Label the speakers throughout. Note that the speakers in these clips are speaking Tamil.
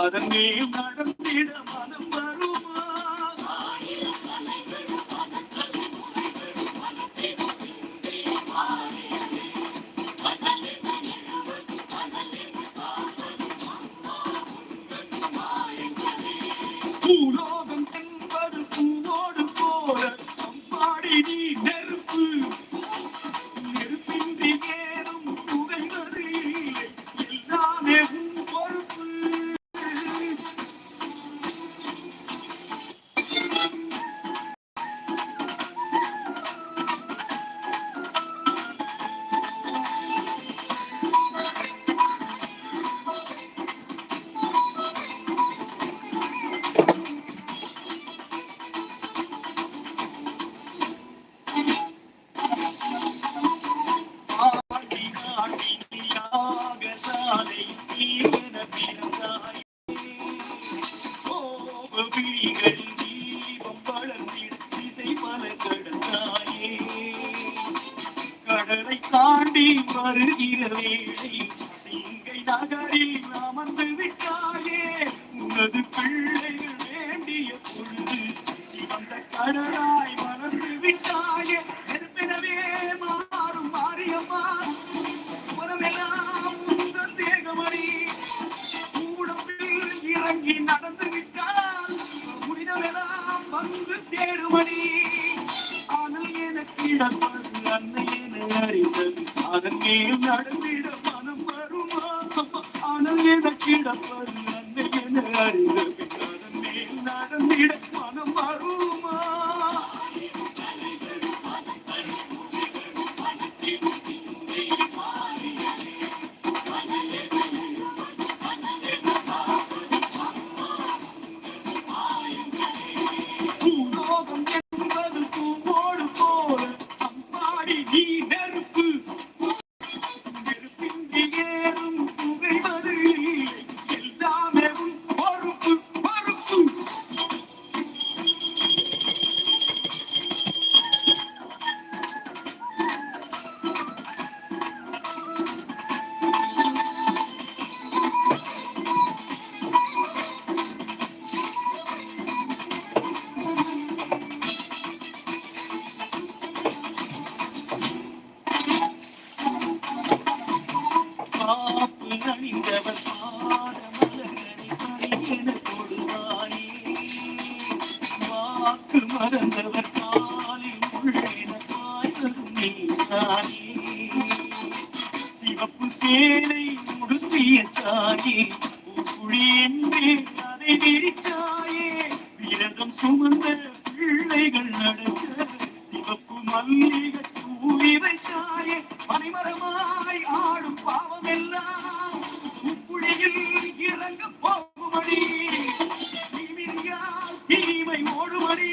Speaker 1: அதன் மேல் நடந்திட மனம் கடலை தாண்டி வருகிற வேளை சிங்கை நகரில் அமர்ந்து விட்டாயே உனது பிள்ளைகள் வேண்டிய பொழுது சிவந்த கடலாய் மலர்ந்து விட்டாயே. எனக்கு இடப்பது அறிந்தது. அதன் மேல் நடந்திட மனம் வருமா? ஆனால் எனக்கு இடப்பது அன்னை என அறிந்தது உடுத்திய தாயே குழி என்றே அதை விரித்தாயே. விரதம் சுமந்த பிள்ளைகள் நடக்க சிவப்பு மல்லிகை தூவி வைத்தாயே. பனிமரமாய் ஆடும் பாவம் எல்லாம் உப்புழியில் இறங்க போகுமடி தீமிதியால் தீமை ஓடுமடி.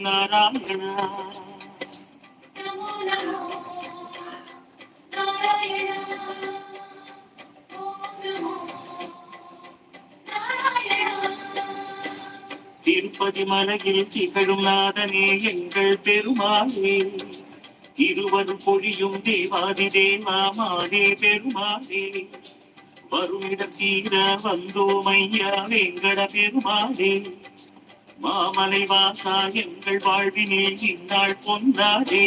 Speaker 1: நாராயண திருப்பதி மலையில் திகழும் நாதனே எங்கள் பெருமாளே. இருவரும் பொழியும் தேவாதி தேவாமானே பெருமாளே. வருமிட தீர வந்தோம் ஐயா வெங்கட பெருமாளே. மாமலை வாசா எங்கள் வாழ்வினில் இந்நாள் பொன்னாடே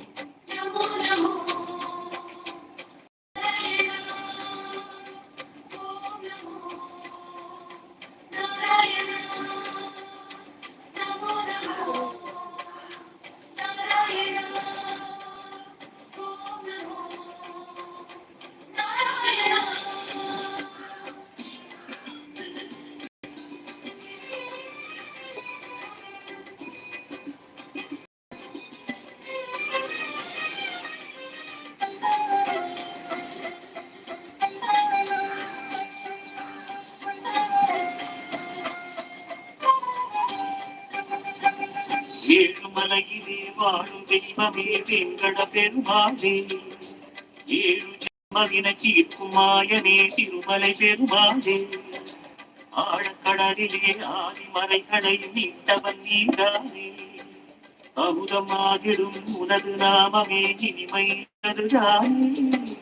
Speaker 1: ஏழுமலையிலே வாழும் தெய்வமே வெங்கட பெருமாளே. ஏழு ஜென்மவினை தீர்க்கும் மாயனே திருமலை பெருமாளே. ஆழக்கடலிலே ஆதிமலைகளை மீட்டவன் நீதானே அமுதமாகிடும் உனது நாமமே இனிமை அதுதானே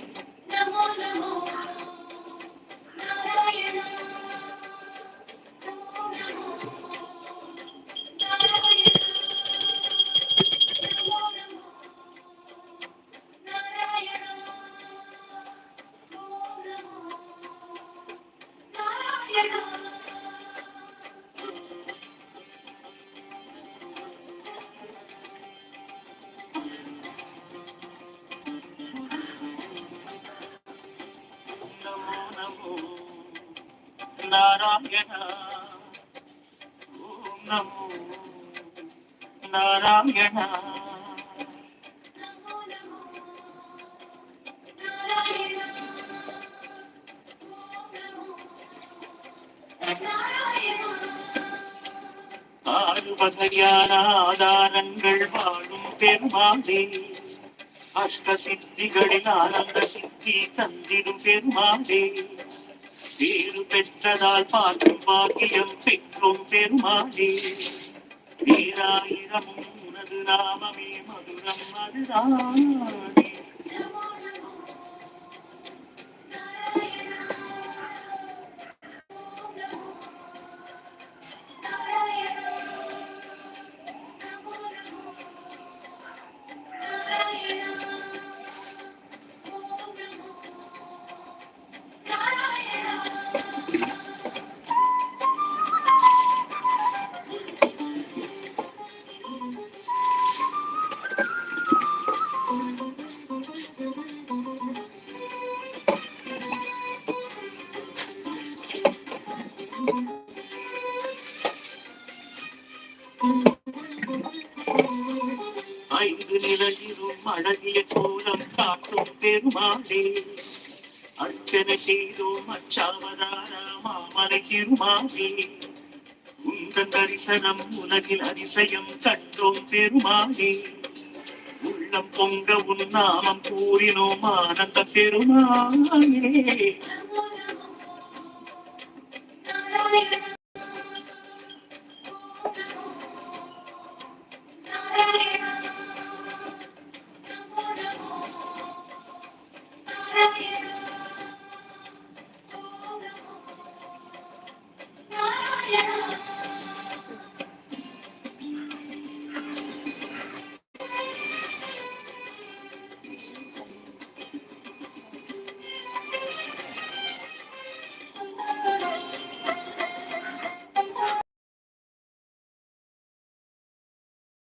Speaker 2: ஓம் நமோ நாராயண நமோ நமோ நாராயணா ஓம் நமோ நாராயணா
Speaker 1: ஆறு வகையான ஆதாரங்கள் வாழும் பெருமாளே அஷ்ட சித்திகளில் ஆனந்த சித்தி தந்திடும் பெருமாளே பேரு பெற்றதால் பார்க்கும் பாக்கியம் பெற்றோம் பெருமானே. பேராயிரமும் உனது நாமமே மதுரம் அதுதானே. ஐந்து நிலையிலும் அழகிய கோலம் காட்டும் பெருமாளே. அர்ச்சனை செய்தோம் அச்சாவதார மாமலை திருமாலே உந்த தரிசனம் உலகில் அதிசயம் கண்டோம் பெருமாளே. உள்ளம் பொங்க உன் நாமம் கூறினோம் ஆனந்த பெருமாளே.